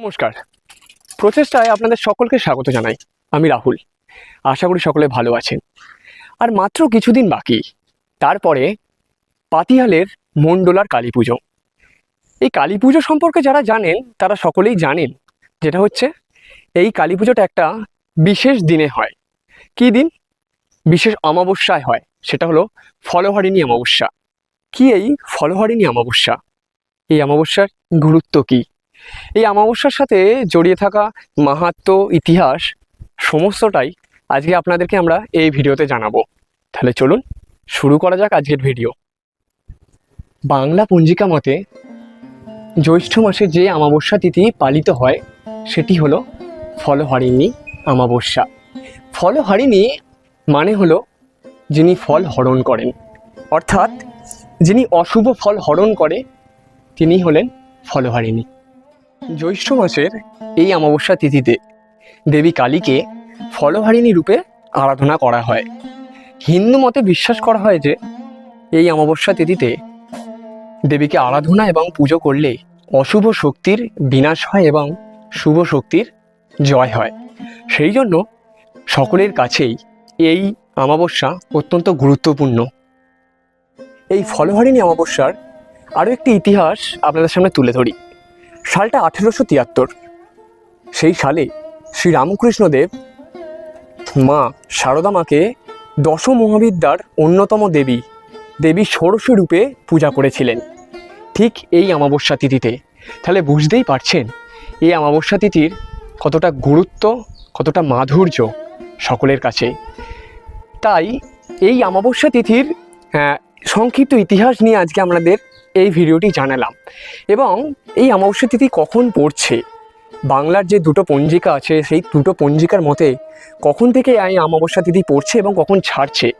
নমস্কার। প্রচেষ্টায় আপনাদের সকলকে স্বাগত জানাই। আমি রাহুল। আশা করি সকলে ভালো আছেন। আর মাত্র কিছুদিন বাকি। তারপরে পাতিহালের মণ্ডলার কালী পুজো। এই কালী পুজো সম্পর্কে যারা জানেন, তারা সকলেই জানেন যেটা হচ্ছে, এই কালী পুজোটা একটা বিশেষ দিনে হয়। কী দিন? বিশেষ অমাবস্যায় হয়। সেটা হলো ফলহারিণী অমাবস্যা। কি এই ফলহারিণী অমাবস্যা? এই অমাবস্যার গুরুত্ব কী? এই অমাবস্যার সাথে জড়িয়ে থাকা মাহাত্ম ইতিহাস সমস্তটাই আজকে আপনাদেরকে আমরা এই ভিডিওতে জানাব। তাহলে চলুন শুরু করা যাক আজকের ভিডিও। বাংলা পঞ্জিকা মতে জ্যৈষ্ঠ মাসে যে অমাবস্যা তিথি পালিত হয়, সেটি হলো ফলহারিণী অমাবস্যা। ফলহারিণী মানে হলো যিনি ফল হরণ করেন। অর্থাৎ যিনি অশুভ ফল হরণ করে তিনি হলেন ফলহারিণী। জ্যৈষ্ঠ মাসের এই অমাবস্যা তিথিতে দেবী কালীকে ফলহারিণী রূপে আরাধনা করা হয়। হিন্দু মতে বিশ্বাস করা হয় যে, এই অমাবস্যা তিথিতে দেবীকে আরাধনা এবং পুজো করলে অশুভ শক্তির বিনাশ হয় এবং শুভ শক্তির জয় হয়। সেই জন্য সকলের কাছেই এই অমাবস্যা অত্যন্ত গুরুত্বপূর্ণ। এই ফলহারিণী অমাবস্যার আরও একটি ইতিহাস আপনাদের সামনে তুলে ধরি। সালটা আঠেরোশো তিয়াত্তর। সেই সালে শ্রী রামকৃষ্ণদেব মা সারদা মাকে দশ মহাবিদ্যার অন্যতম দেবী দেবী ষোড়শী রূপে পূজা করেছিলেন। ঠিক এই অমাবস্যা তিথিতে। তাহলে বুঝতেই পারছেন এই অমাবস্যা তিথির কতটা গুরুত্ব কতটা মাধুর্য সকলের কাছে। তাই এই অমাবস্যা তিথির আহ, সংক্ষিপ্ত ইতিহাস নিয়ে আজকে আমাদের এই ভিডিওটি জানালাম। এবং এই অমাবস্যা তিথি কখন পড়ছে? বাংলার যে দুটো পঞ্জিকা আছে, সেই দুটো পঞ্জিকার মতে কখন থেকে এই অমাবস্যা তিথি পড়ছে এবং কখন ছাড়ছে?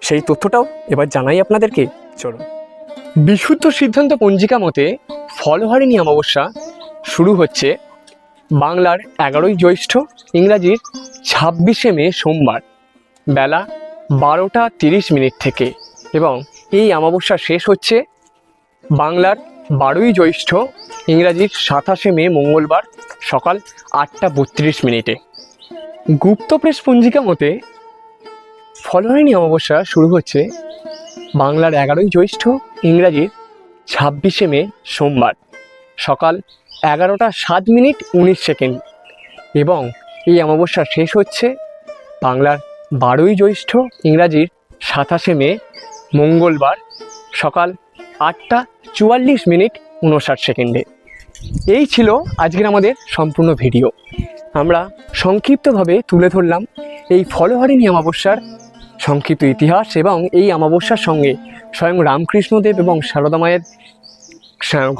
সেই তথ্যটাও এবার জানাই আপনাদেরকে। চলো বিশুদ্ধ সিদ্ধান্ত পঞ্জিকা মতে ফলহারিণী অমাবস্যা শুরু হচ্ছে বাংলার এগারোই জ্যৈষ্ঠ, ইংরাজির ছাব্বিশে মে সোমবার, বেলা বারোটা তিরিশ মিনিট থেকে। এবং এই অমাবস্যা শেষ হচ্ছে। বাংলার বারোই জ্যৈষ্ঠ, ইংরাজির সাতাশে মে মঙ্গলবার সকাল আটটা বত্রিশ মিনিটে। গুপ্ত প্রেস পঞ্জিকা মতে, ফলহারিণী অমাবস্যা শুরু হচ্ছে বাংলার এগারোই জ্যৈষ্ঠ, ইংরাজির ছাব্বিশে মে সোমবার সকাল এগারোটা সাত মিনিট উনিশ সেকেন্ড। এবং এই অমাবস্যা শেষ হচ্ছে বাংলার বারোই জ্যৈষ্ঠ, ইংরাজির সাতাশে মে মঙ্গলবার সকাল আটটা চুয়াল্লিশ মিনিট উনষাট সেকেন্ডে। এই ছিল আজকের আমাদের সম্পূর্ণ ভিডিও। আমরা সংক্ষিপ্তভাবে তুলে ধরলাম এই ফলহারিণী অমাবস্যার সংক্ষিপ্ত ইতিহাস এবং এই অমাবস্যার সঙ্গে স্বয়ং রামকৃষ্ণদেব এবং সারদা মায়ের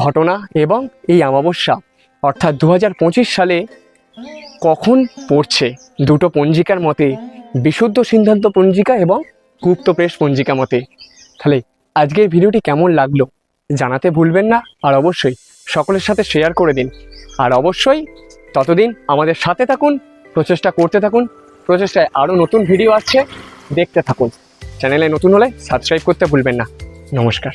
ঘটনা এবং এই অমাবস্যা, অর্থাৎ দু হাজার পঁচিশ সালে কখন পড়ছে? দুটো পঞ্জিকার মতে বিশুদ্ধ সিদ্ধান্ত পঞ্জিকা এবং গুপ্ত প্রেস পঞ্জিকা মতে। তাহলে আজকের ভিডিওটি কেমন লাগল জানাতে ভুলবেন না, আর অবশ্যই সকলের সাথে শেয়ার করে দিন। আর অবশ্যই ততদিন আমাদের সাথে থাকুন, প্রচেষ্টা করতে থাকুন, প্রচেষ্টায় আরও নতুন ভিডিও আসছে, দেখতে থাকুন। চ্যানেলে নতুন হলে সাবস্ক্রাইব করতে ভুলবেন না। নমস্কার।